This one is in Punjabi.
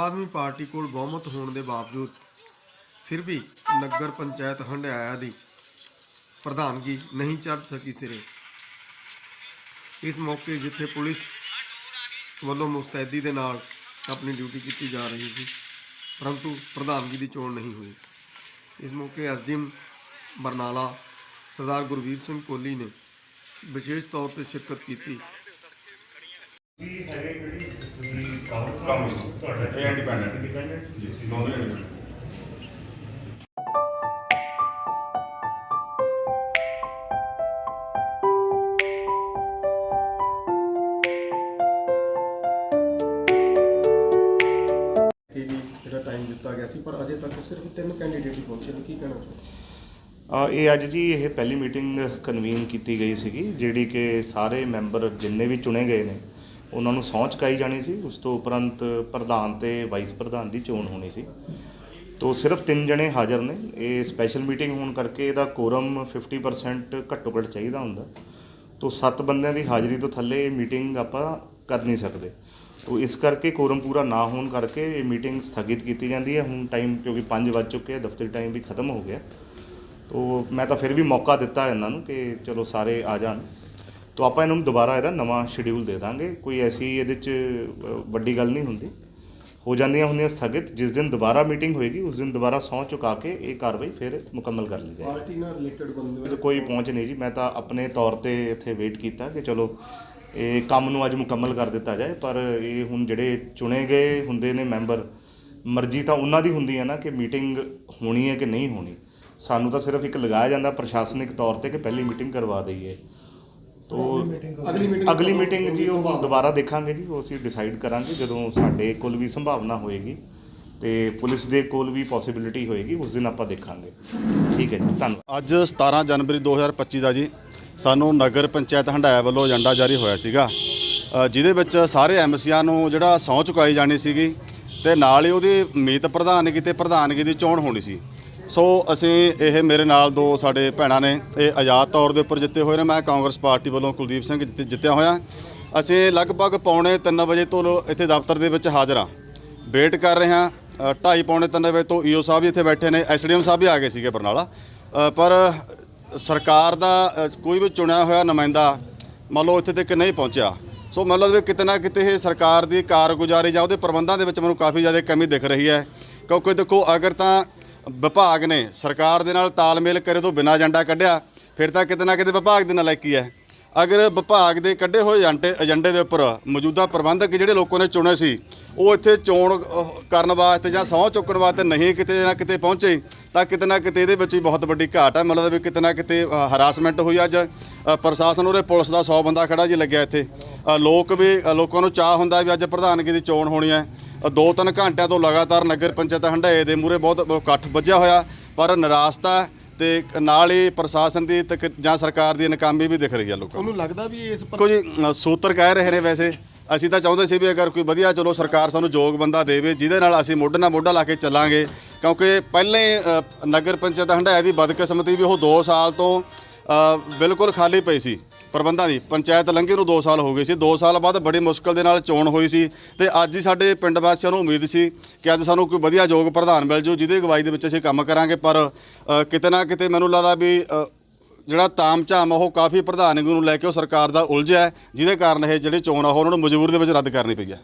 ਆਮ ਆਦਮੀ ਪਾਰਟੀ ਕੋਲ ਬਹੁਮਤ ਹੋਣ ਦੇ ਬਾਵਜੂਦ ਫਿਰ ਵੀ ਨਗਰ ਪੰਚਾਇਤ ਹੰਡਿਆਇਆ ਦੀ ਪ੍ਰਧਾਨਗੀ ਨਹੀਂ ਚੜ ਸਕੀ ਸਿਰੇ। ਇਸ ਮੌਕੇ ਜਿੱਥੇ ਪੁਲਿਸ ਵੱਲੋਂ ਮੁਸਤੈਦੀ ਦੇ ਨਾਲ ਆਪਣੀ ਡਿਊਟੀ ਕੀਤੀ ਜਾ ਰਹੀ ਸੀ, ਪਰੰਤੂ ਪ੍ਰਧਾਨਗੀ ਦੀ ਚੋਣ ਨਹੀਂ ਹੋਈ। ਇਸ ਮੌਕੇ ਐਸਡੀਐਮ ਬਰਨਾਲਾ ਸਰਦਾਰ ਗੁਰਵੀਰ ਸਿੰਘ ਕੋਹਲੀ ਨੇ ਵਿਸ਼ੇਸ਼ ਤੌਰ ਤੇ ਸ਼ਿਰਕਤ ਕੀਤੀ। ਤੁਸੀਂ ਕਾਂਗਰਸ ਕਾਂਗਰਸ। ਤੁਹਾਡਾ ਇਹ independent। ਇੰਡੀਪੈਂਡੈਂਟ ਜੀ ਦੋਨੋਂ ਨੇ ਕਿ ਵੀ ਜਿਹੜਾ ਟਾਈਮ ਦਿੱਤਾ ਗਿਆ ਸੀ ਪਰ ਅਜੇ ਤੱਕ ਸਿਰਫ ਤਿੰਨ ਕੈਂਡੀਡੇਟ ਹੀ ਪਹੁੰਚੇ ਨੇ ਕੀ ਕਹਿਣਾ ਚਾਹੁੰਦੇ ਅ, ਇਹ ਅੱਜ ਜੀ ਇਹ ਪਹਿਲੀ ਮੀਟਿੰਗ ਕਨਵੀਨ ਕੀਤੀ ਗਈ ਸੀਗੀ ਜਿਹੜੀ ਕਿ ਸਾਰੇ ਮੈਂਬਰ ਜਿੰਨੇ ਵੀ ਚੁਣੇ ਗਏ ਨੇ ਉਹਨਾਂ ਨੂੰ ਸਹੁੰ ਚੁਕਾਈ ਜਾਣੀ ਸੀ, ਉਸ ਤੋਂ ਉਪਰੰਤ ਪ੍ਰਧਾਨ ਤੇ ਵਾਈਸ ਪ੍ਰਧਾਨ ਦੀ ਚੋਣ ਹੋਣੀ ਸੀ। ਤੋ ਸਿਰਫ ਤਿੰਨ ਜਣੇ ਹਾਜ਼ਰ ਨੇ। ਇਹ ਸਪੈਸ਼ਲ ਮੀਟਿੰਗ ਹੋਣ ਕਰਕੇ ਇਹਦਾ ਕੋਰਮ 50% ਘੱਟੋ ਘੱਟ ਚਾਹੀਦਾ ਹੁੰਦਾ। ਤੋ ਸੱਤ ਬੰਦਿਆਂ ਦੀ ਹਾਜ਼ਰੀ ਤੋਂ ਥੱਲੇ ਇਹ ਮੀਟਿੰਗ ਆਪਾਂ ਕਰ ਨਹੀਂ ਸਕਦੇ। ਤੋ ਇਸ ਕਰਕੇ ਕੋਰਮ ਪੂਰਾ ਨਾ ਹੋਣ ਕਰਕੇ ਇਹ ਮੀਟਿੰਗ ਸਥਗਿਤ ਕੀਤੀ ਜਾਂਦੀ ਹੈ। ਹੁਣ ਟਾਈਮ ਕਿਉਂਕਿ 5 ਵੱਜ ਚੁੱਕੇ ਆ, ਦਫ਼ਤਰੀ ਟਾਈਮ ਵੀ ਖਤਮ ਹੋ ਗਿਆ। ਤੋ ਮੈਂ ਤਾਂ ਫਿਰ ਵੀ ਮੌਕਾ ਦਿੱਤਾ ਇਹਨਾਂ ਨੂੰ ਕਿ ਚਲੋ ਸਾਰੇ ਆ ਜਾਣ। ਤੋ ਆਪਾਂ ਇਹਨਾਂ ਨੂੰ ਦੁਬਾਰਾ ਇਹਦਾ ਨਵਾਂ ਸ਼ਡਿਊਲ ਦੇ ਦਾਂਗੇ। ਕੋਈ ਐਸੀ ਇਹਦੇ 'ਚ ਵੱਡੀ ਗੱਲ ਨਹੀਂ ਹੁੰਦੀ। ਹੋ ਜਾਂਦੀਆਂ ਹੁੰਦੀਆਂ ਸਥਗਿਤ ਜਿਸ ਦਿਨ ਦੁਬਾਰਾ ਮੀਟਿੰਗ ਹੋਏਗੀ ਉਸ ਦਿਨ ਦੁਬਾਰਾ ਸਹੁੰ ਚੁਕਾ ਕੇ ਇਹ ਕਾਰਵਾਈ ਫਿਰ ਮੁਕੰਮਲ ਕਰ ਲਈ ਜਾਏਗੀ। ਪਾਰਟੀ ਨਾਲ ਰਿਲੇਟਡ ਬੰਦੇ ਕੋਈ ਪਹੁੰਚ ਨਹੀਂ ਜੀ ਮੈਂ ਤਾਂ ਆਪਣੇ ਤੌਰ ਤੇ ਇੱਥੇ ਵੇਟ ਕੀਤਾ ਕਿ ਚਲੋ ਇਹ ਕੰਮ ਨੂੰ ਅੱਜ ਮੁਕੰਮਲ ਕਰ ਦਿੱਤਾ ਜਾਏ ਪਰ ਇਹ ਹੁਣ ਜਿਹੜੇ ਚੁਣੇ ਗਏ ਹੁੰਦੇ ਨੇ ਮੈਂਬਰ ਮਰਜ਼ੀ ਤਾਂ ਉਹਨਾਂ ਦੀ ਹੁੰਦੀ ਹੈ ਨਾ ਕਿ ਮੀਟਿੰਗ ਹੋਣੀ ਹੈ ਕਿ ਨਹੀਂ ਹੋਣੀ। ਸਾਨੂੰ ਤਾਂ ਸਿਰਫ ਇੱਕ ਲਗਾਇਆ ਜਾਂਦਾ ਪ੍ਰਸ਼ਾਸਨਿਕ ਤੌਰ ਤੇ ਕਿ ਪਹਿਲੀ ਮੀਟਿੰਗ ਕਰਵਾ ਦਈਏ। ਤੋ ਅਗਲੀ ਮੀਟਿੰਗ ਅਗਲੀ ਮੀਟਿੰਗ ਜੀ ਉਹ ਦੁਬਾਰਾ ਦੇਖਾਂਗੇ ਜੀ ਉਹ ਅਸੀਂ ਡਿਸਾਈਡ ਕਰਾਂਗੇ ਜਦੋਂ ਸਾਡੇ ਕੋਲ ਵੀ ਸੰਭਾਵਨਾ ਹੋਏਗੀ ਤੇ ਪੁਲਿਸ ਦੇ ਕੋਲ ਵੀ ਪੋਸਿਬਿਲਿਟੀ ਹੋਏਗੀ ਉਸ ਦਿਨ ਆਪਾਂ ਦੇਖਾਂਗੇ। ਠੀਕ ਹੈ ਜੀ ਧੰਨਵਾਦ। ਅੱਜ 17 ਜਨਵਰੀ 2025 ਦਾ ਜੀ ਸਾਨੂੰ ਨਗਰ ਪੰਚਾਇਤ ਹੰਡਾਇਆ ਵੱਲੋਂ ਏਜੰਡਾ ਜਾਰੀ ਹੋਇਆ ਸੀਗਾ। ਜਿਹਦੇ ਵਿੱਚ ਸਾਰੇ ਐਮਸੀਆਂ ਨੂੰ ਜਿਹੜਾ ਸਹੁੰ ਚੁਕਾਈ ਜਾਣੀ ਸੀਗੀ ਤੇ ਨਾਲ ਹੀ ਉਹਦੀ ਮੀਤ ਪ੍ਰਧਾਨਗੀ ਤੇ ਪ੍ਰਧਾਨਗੀ ਦੀ ਚੋਣ ਹੋਣੀ ਸੀ। ਸੋ ਅਸੀਂ ਇਹ ਮੇਰੇ ਨਾਲ ਦੋ ਸਾਡੇ ਭੈਣਾਂ ਨੇ ਇਹ ਆਜ਼ਾਦ ਤੌਰ ਦੇ ਉੱਪਰ ਜਿੱਤੇ ਹੋਏ ਨੇ ਮੈਂ ਕਾਂਗਰਸ ਪਾਰਟੀ ਵੱਲੋਂ ਕੁਲਦੀਪ ਸਿੰਘ ਜਿੱਤੇ ਜਿੱਤਿਆ ਹੋਇਆ। ਅਸੀਂ ਲਗਭਗ ਪੌਣੇ 3 ਵਜੇ ਤੋਂ ਇੱਥੇ ਦਫ਼ਤਰ ਦੇ ਵਿੱਚ ਹਾਜ਼ਰ ਹਾਂ। ਵੇਟ ਕਰ ਰਹੇ ਹਾਂ ਅ, ਢਾਈ ਪੌਣੇ ਤਿੰਨ ਵਜੇ ਤੋਂ ਈਓ ਸਾਹਿਬ ਵੀ ਇੱਥੇ ਬੈਠੇ ਨੇ ਐਸਡੀਐਮ ਸਾਹਿਬ ਵੀ ਆ ਗਏ ਸੀਗੇ ਬਰਨਾਲਾ। ਪਰ ਸਰਕਾਰ ਦਾ ਕੋਈ ਵੀ ਚੁਣਿਆ ਹੋਇਆ ਨੁਮਾਇੰਦਾ ਮੰਨ ਲਓ ਇੱਥੇ ਤੱਕ ਨਹੀਂ ਪਹੁੰਚਿਆ। ਸੋ ਮੰਨ ਲਓ ਵੀ ਕਿਤੇ ਨਾ ਕਿਤੇ ਇਹ ਸਰਕਾਰ ਦੀ ਕਾਰਗੁਜ਼ਾਰੀ ਜਾਂ ਉਹਦੇ ਪ੍ਰਬੰਧਾਂ ਦੇ ਵਿੱਚ ਮੈਨੂੰ ਕਾਫੀ ਜ਼ਿਆਦਾ ਕਮੀ ਦਿਖ ਰਹੀ ਹੈ। ਕਿਉਂਕਿ ਦੇਖੋ ਅਗਰ ਤਾਂ ਵਿਭਾਗ ਨੇ ਸਰਕਾਰ ਦੇ ਨਾਲ ਤਾਲਮੇਲ ਕਰੇ ਤੋਂ ਬਿਨਾਂ ਏਜੰਡਾ ਕੱਢਿਆ, ਫਿਰ ਤਾਂ ਕਿਤੇ ਨਾ ਕਿਤੇ ਵਿਭਾਗ ਦੇ ਨਾਲ ਕੀ ਹੈ। ਅਗਰ ਵਿਭਾਗ ਦੇ ਕੱਢੇ ਹੋਏ ਏਜੰਡੇ ਏਜੰਡੇ ਦੇ ਉੱਪਰ ਮੌਜੂਦਾ ਪ੍ਰਬੰਧਕ ਜਿਹੜੇ ਲੋਕਾਂ ਨੇ ਚੁਣੇ ਸੀ, ਉਹ ਇੱਥੇ ਚੋਣ ਕਰਨ ਵਾਸਤੇ ਜਾਂ ਸਹੁੰ ਚੁੱਕਣ ਵਾਸਤੇ ਨਹੀਂ ਕਿਤੇ ਨਾ ਕਿਤੇ ਪਹੁੰਚੇ, ਤਾਂ ਕਿਤੇ ਨਾ ਕਿਤੇ ਇਹਦੇ ਵਿੱਚ ਵੀ ਬਹੁਤ ਵੱਡੀ ਘਾਟ ਹੈ। ਮਤਲਬ ਵੀ ਕਿਤੇ ਨਾ ਕਿਤੇ ਹਰਾਸਮੈਂਟ ਹੋਈ ਅੱਜ। ਪ੍ਰਸ਼ਾਸਨ ਉਰੇ ਪੁਲਿਸ ਦਾ 100 ਬੰਦਾ ਖੜਾ ਜੀ ਲੱਗਿਆ ਇੱਥੇ। ਲੋਕ ਵੀ ਲੋਕਾਂ ਨੂੰ ਚਾਹ ਹੁੰਦਾ ਵੀ ਅੱਜ ਪ੍ਰਧਾਨਗੀ ਦੀ ਚੋਣ ਹੋਣੀ ਹੈ। ਦੋ ਤਿੰਨ ਘੰਟਿਆਂ ਤੋਂ ਲਗਾਤਾਰ ਨਗਰ ਪੰਚਾਇਤ ਹੰਡਾਏ ਦੇ ਮੂਰੇ ਬਹੁਤ ਇਕੱਠ ਵੱਜਿਆ ਹੋਇਆ ਪਰ ਨਿਰਾਸ਼ਤਾ ਤੇ ਨਾਲ ਹੀ ਪ੍ਰਸ਼ਾਸਨ ਦੀ ਜਾਂ ਸਰਕਾਰ ਦੀ ਨਾਕਾਮੀ ਵੀ ਦਿਖ ਰਹੀ ਹੈ ਲੋਕਾਂ ਨੂੰ। ਲੱਗਦਾ ਵੀ ਇਸ ਕੁਝ ਸੂਤਰ ਕਹਿ ਰਹੇ ਨੇ ਵੈਸੇ। ਅਸੀਂ ਤਾਂ ਚਾਹੁੰਦੇ ਸੀ ਵੀ ਅਗਰ ਕੋਈ ਵਧੀਆ ਚਲੋ ਸਰਕਾਰ ਸਾਨੂੰ ਯੋਗ ਬੰਦਾ ਦੇਵੇ ਜਿਹਦੇ ਨਾਲ ਅਸੀਂ ਮੋਢੇ ਨਾਲ ਮੋਢਾ ਲਾ ਕੇ ਚੱਲਾਂਗੇ ਕਿਉਂਕਿ ਪਹਿਲੇ ਨਗਰ ਪੰਚਾਇਤ ਹੰਡਾਇਆ ਦੀ ਬਦਕਿਸਮਤੀ ਵੀ ਉਹ 2 ਸਾਲ ਤੋਂ ਬਿਲਕੁਲ ਖਾਲੀ ਪਈ ਸੀ। ਪ੍ਰਬੰਧਾਂ ਦੀ। ਪੰਚਾਇਤ ਲੰਘੇ ਨੂੰ 2 ਸਾਲ ਹੋ ਗਏ ਸੀ। 2 ਸਾਲ ਬਾਅਦ ਬੜੀ ਮੁਸ਼ਕਲ ਦੇ ਨਾਲ ਚੋਣ ਹੋਈ ਸੀ ਤੇ ਅੱਜ ਹੀ ਸਾਡੇ ਪਿੰਡ ਵਾਸੀਆਂ ਨੂੰ ਉਮੀਦ ਸੀ ਕਿ ਅੱਜ ਸਾਨੂੰ ਕੋਈ ਵਧੀਆ ਯੋਗ ਪ੍ਰਧਾਨ ਮਿਲ ਜੂ ਜਿਹਦੀ ਅਗਵਾਈ ਦੇ ਵਿੱਚ ਅਸੀਂ ਕੰਮ ਕਰਾਂਗੇ। ਪਰ ਕਿਤੇ ਨਾ ਕਿਤੇ ਮੈਨੂੰ ਲੱਗਦਾ ਵੀ ਜਿਹੜਾ ਤਾਮ ਝਾਮ ਆ, ਉਹ ਕਾਫੀ ਪ੍ਰਧਾਨਗੀ ਨੂੰ ਲੈ ਕੇ ਉਹ ਸਰਕਾਰ ਦਾ ਉਲਝਿਆ ਜਿਹਦੇ ਕਾਰਨ ਇਹ ਜਿਹੜੀ ਚੋਣ ਆ, ਉਹ ਉਹਨਾਂ ਨੂੰ ਮਜ਼ਬੂਰ ਦੇ ਵਿੱਚ ਰੱਦ ਕਰਨੀ ਪਈ ਹੈ।